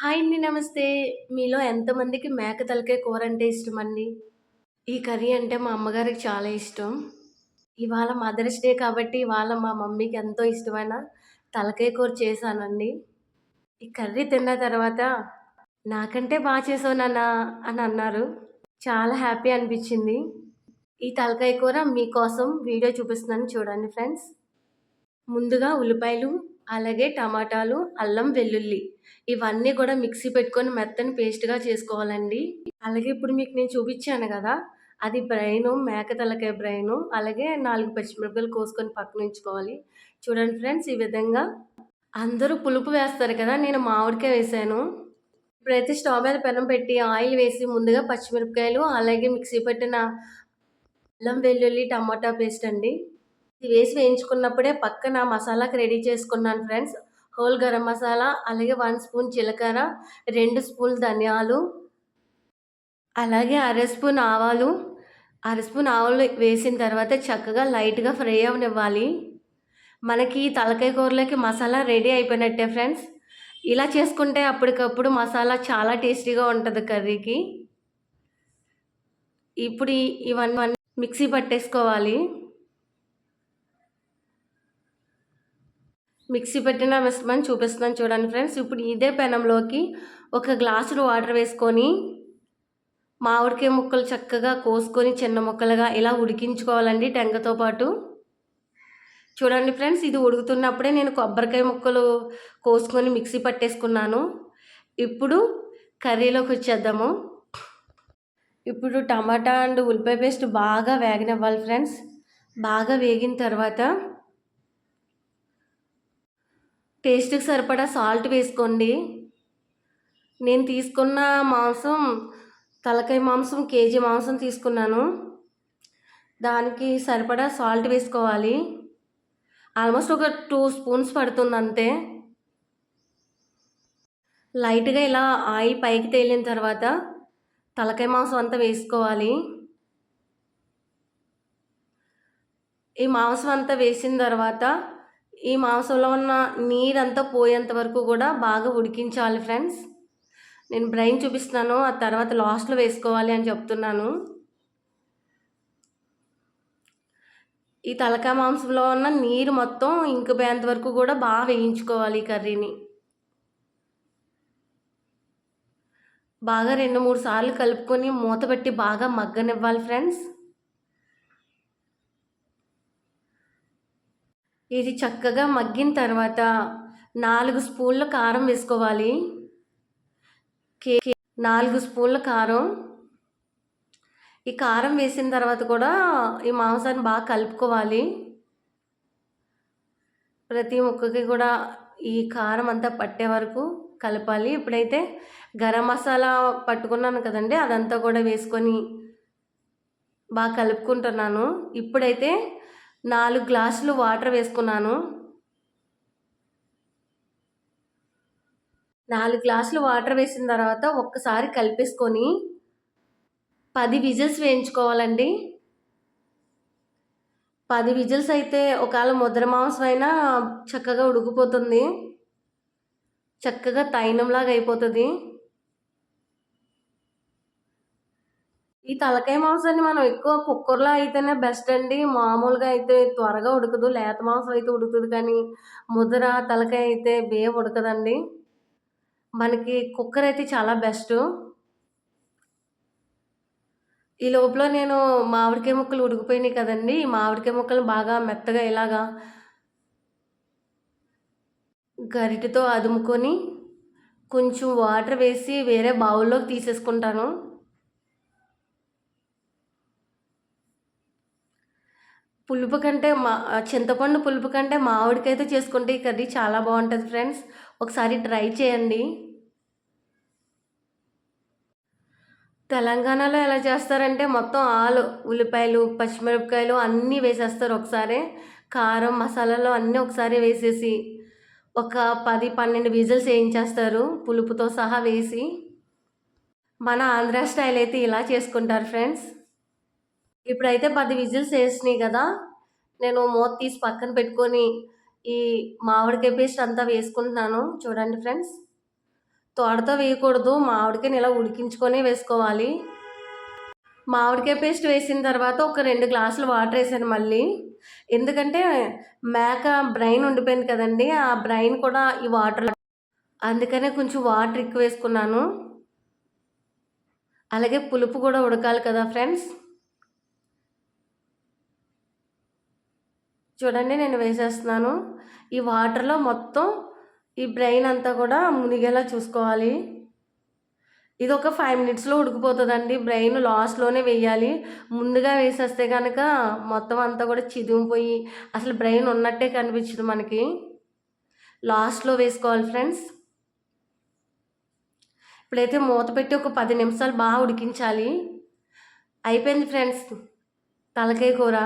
Hi అండి. నమస్తే. మీలో ఎంతమందికి మేక తలకాయ కూర అంటే ఇష్టం అండి ఈ కర్రీ అంటే మా అమ్మగారికి చాలా ఇష్టం. ఇవాళ మదర్స్ డే కాబట్టి ఇవాళ మా మమ్మీకి ఎంతో ఇష్టమైన తలకాయ కూర చేశానండి. ఈ కర్రీ తిన్న తర్వాత నాకంటే బాగా చేసావు నాన్న అని అన్నారు. చాలా హ్యాపీ అనిపించింది. ఈ తలకాయ కూర మీకోసం వీడియో చూపిస్తున్నాను చూడండి ఫ్రెండ్స్. ముందుగా ఉల్లిపాయలు, అలాగే టమాటాలు, అల్లం, వెల్లుల్లి ఇవన్నీ కూడా మిక్సీ పెట్టుకొని మెత్తని పేస్ట్‌గా చేసుకోవాలండి. అలాగే ఇప్పుడు మీకు నేను చూపించాను కదా అది బ్రెయిన్ మేక తలకాయ బ్రైను అలాగే నాలుగు పచ్చిమిరపకాయలు కోసుకొని పక్కన ఉంచుకోవాలి. చూడండి ఫ్రెండ్స్ ఈ విధంగా అందరూ పులుపు వేస్తారు కదా! నేను మామిడికాయ వేశాను. ప్రతి స్టవ్ మీద పెనం పెట్టి ఆయిల్ వేసి ముందుగా పచ్చిమిరపకాయలు, అలాగే మిక్సీ పట్టిన అల్లం, వెల్లుల్లి, టమాటా పేస్ట్ అండి. ఇది వేసి వేయించుకున్నప్పుడే పక్కన మసాలాకి రెడీ చేసుకున్నాను ఫ్రెండ్స్. హోల్ గరం మసాలా, అలాగే వన్ స్పూన్ జీలకర్ర, రెండు స్పూన్ ధనియాలు, అలాగే అర స్పూన్ ఆవాలు, అర స్పూన్ ఆవాలు వేసిన తర్వాత చక్కగా లైట్‌గా ఫ్రై అవ్వనివ్వాలి. మనకి తలకాయ కూరలోకి మసాలా రెడీ అయిపోయినట్టే ఫ్రెండ్స్. ఇలా చేసుకుంటే అప్పటికప్పుడు మసాలా చాలా టేస్టీగా ఉంటుంది కర్రీకి. ఇప్పుడు ఇవన్నీ మిక్సీ పట్టేసుకోవాలి. మిక్సీ పెట్టిన మిశ్రమాన్ని చూపిస్తున్నాను చూడండి ఫ్రెండ్స్. ఇప్పుడు ఇదే పెనంలోకి ఒక గ్లాసుడు వాటర్ వేసుకొని మామిడికాయ ముక్కలు చక్కగా కోసుకొని చిన్న ముక్కలుగా ఇలా ఉడికించుకోవాలండి టెంకతో పాటు. చూడండి ఫ్రెండ్స్ ఇది ఉడుకుతున్నప్పుడే నేను కొబ్బరికాయ ముక్కలు కోసుకొని మిక్సీ పట్టేసుకున్నాను. ఇప్పుడు కర్రీలోకి వచ్చేద్దాము. ఇప్పుడు టమాటా అండ్ ఉల్లిపాయ పేస్ట్ బాగా వేగనివ్వాలి ఫ్రెండ్స్. బాగా వేగిన తర్వాత టేస్ట్‌కి సరిపడా సాల్ట్ వేసుకోండి. నేను తీసుకున్న మాంసం తలకాయ మాంసం కేజీ మాంసం తీసుకున్నాను. దానికి సరిపడా సాల్ట్ వేసుకోవాలి. ఆల్మోస్ట్ ఒక టూ స్పూన్స్ పడుతుంది అంతే. లైట్‌గా ఇలా ఆయిల్ పైకి తేలిన తర్వాత తలకాయ మాంసం అంతా వేసుకోవాలి. ఈ మాంసం అంతా వేసిన తర్వాత ఈ మాంసంలో ఉన్న నీరంతా పోయేంత వరకు కూడా బాగా ఉడికించాలి ఫ్రెండ్స్. నేను బ్రైన్ చూపిస్తున్నాను. ఆ తర్వాత లాస్ట్‌లో వేసుకోవాలి అని చెప్తున్నాను. ఈ తలకాయ మాంసంలో ఉన్న నీరు మొత్తం ఇంకిపోయేంత వరకు కూడా బాగా వేయించుకోవాలి ఈ కర్రీని. బాగా 2, 3 సార్లు కలుపుకొని మూత పెట్టి బాగా మగ్గనివ్వాలి ఫ్రెండ్స్. ఇది చక్కగా మగ్గిన తర్వాత నాలుగు స్పూన్ల కారం వేసుకోవాలి. కే నాలుగు స్పూన్ల కారం. ఈ కారం వేసిన తర్వాత కూడా ఈ మాంసాన్ని బాగా కలుపుకోవాలి. ప్రతి ముక్కకి కూడా ఈ కారం అంతా పట్టే వరకు కలపాలి. ఇప్పుడైతే గరం మసాలా పట్టుకున్నాను కదండి అదంతా కూడా వేసుకొని బాగా కలుపుకుంటున్నాను. ఇప్పుడైతే నాలుగు గ్లాసులు వాటర్ వేసుకున్నాను. నాలుగు గ్లాసులు వాటర్ వేసిన తర్వాత ఒక్కసారి కలిపేసుకొని పది విజిల్స్ వేయించుకోవాలండి. పది విజిల్స్ అయితే ఒకవేళ ముద్ర మాంసం అయినా చక్కగా ఉడికిపోతుంది. చక్కగా తైనంలాగా అయిపోతుంది ఈ తలకాయ మాంసాన్ని మనం ఎక్కువ కుక్కర్‌లో అయితేనే బెస్ట్ అండి. మామూలుగా అయితే త్వరగా ఉడకదు. లేత మాంసం అయితే ఉడుకుతుంది కానీ ముద్ర, తలకాయ అయితే బే ఉడకదండి. మనకి కుక్కర్ అయితే చాలా బెస్ట్ ఈ లోపల నేను మామిడికాయ ముక్కలు ఉడికిపోయినాయి కదండీ! ఈ మామిడికాయ ముక్కలు బాగా మెత్తగా ఇలాగా గరిటతో అదుముకొని కొంచెం వాటర్ వేసి వేరే బౌల్‌లోకి తీసేసుకుంటాను. పులుపు కంటే మా చింతపండు పులుపు కంటే మామిడికైతే చేసుకుంటే ఈ కర్రీ చాలా బాగుంటుంది ఫ్రెండ్స్. ఒకసారి ట్రై చేయండి. తెలంగాణలో ఎలా చేస్తారంటే మొత్తం ఆలు ఉల్లిపాయలు, పచ్చిమిరపకాయలు అన్నీ వేసేస్తారు ఒకసారి కారం, మసాలాలు అన్నీ ఒకసారి వేసేసి ఒక 10, 12 విజిల్స్ వేయించేస్తారు పులుపుతో సహా వేసి. మన ఆంధ్ర స్టైల్ అయితే ఇలా చేసుకుంటారు ఫ్రెండ్స్. ఇప్పుడైతే పది విజిల్స్ వేసినాయి కదా! నేను మూత తీసి పక్కన పెట్టుకొని ఈ మామిడికాయ పేస్ట్ అంతా వేసుకుంటున్నాను. చూడండి ఫ్రెండ్స్. తోడతో వేయకూడదు మామిడికాయని ఇలా ఉడికించుకొని వేసుకోవాలి మామిడికాయ పేస్ట్ వేసిన తర్వాత ఒక రెండు గ్లాసులు వాటర్ వేసాను మళ్ళీ ఎందుకంటే మేక బ్రెయిన్ ఉండిపోయింది కదండి ఆ బ్రెయిన్ కూడా ఈ వాటర్ అందుకనే కొంచెం వాటర్ ఎక్కువ వేసుకున్నాను అలాగే పులుపు కూడా ఉడకాలి కదా ఫ్రెండ్స్ చూడండి నేను వేసేస్తున్నాను. ఈ వాటర్లో మొత్తం ఈ బ్రెయిన్ అంతా కూడా మునిగేలా చూసుకోవాలి. ఇది ఒక ఫైవ్ మినిట్స్లో ఉడికిపోతుందండి. బ్రెయిన్ లాస్ట్లోనే వేయాలి. ముందుగా వేసేస్తే కనుక మొత్తం అంతా కూడా చిదిగిపోయి అసలు బ్రెయిన్ ఉన్నట్టే కనిపించదు మనకి. లాస్ట్లో వేసుకోవాలి ఫ్రెండ్స్. ఇప్పుడైతే మూత పెట్టి ఒక పది నిమిషాలు బాగా ఉడికించాలి. అయిపోయింది ఫ్రెండ్స్. తలకాయ కూర.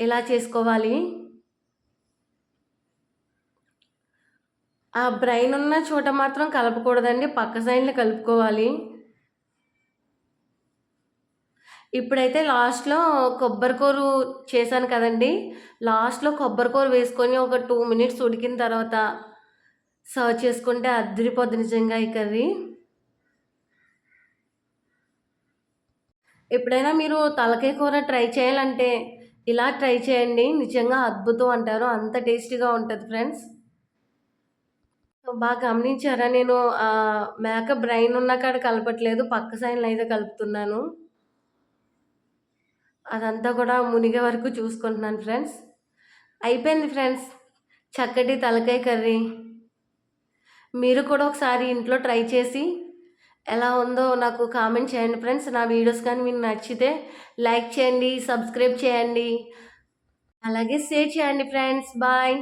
ఎలా చేసుకోవాలి? ఆ బ్రెయిన్ ఉన్న చోట మాత్రం కలపకూడదండి. పక్క సైడ్లు కలుపుకోవాలి. ఇప్పుడైతే లాస్ట్లో కొబ్బరికూరు చేశాను కదండి. లాస్ట్లో కొబ్బరికూర వేసుకొని ఒక టూ మినిట్స్ ఉడికిన తర్వాత సర్వ్ చేసుకుంటే అద్దరిపోద్ది నిజంగా ఈ కర్రీ. ఎప్పుడైనా మీరు తలకాయ కూర ట్రై చేయాలంటే ఇలా ట్రై చేయండి. నిజంగా అద్భుతం అంటారు. అంత టేస్టీగా ఉంటుంది ఫ్రెండ్స్. బాగా గమనించారా? నేను మేక బ్రెయిన్ ఉన్న కాడ కలపట్లేదు. పక్క సైన్లు అయితే కలుపుతున్నాను. అదంతా కూడా మునిగే వరకు చూసుకుంటున్నాను ఫ్రెండ్స్. అయిపోయింది ఫ్రెండ్స్. చక్కటి తలకాయ కర్రీ. మీరు కూడా ఒకసారి ఇంట్లో ట్రై చేసి ఎలా ఉందో నాకు కామెంట్ చేయండి ఫ్రెండ్స్ నా వీడియోస్ కానీ మీకు నచ్చితే లైక్ చేయండి సబ్స్క్రైబ్ చేయండి. అలాగే షేర్ చేయండి ఫ్రెండ్స్ బాయ్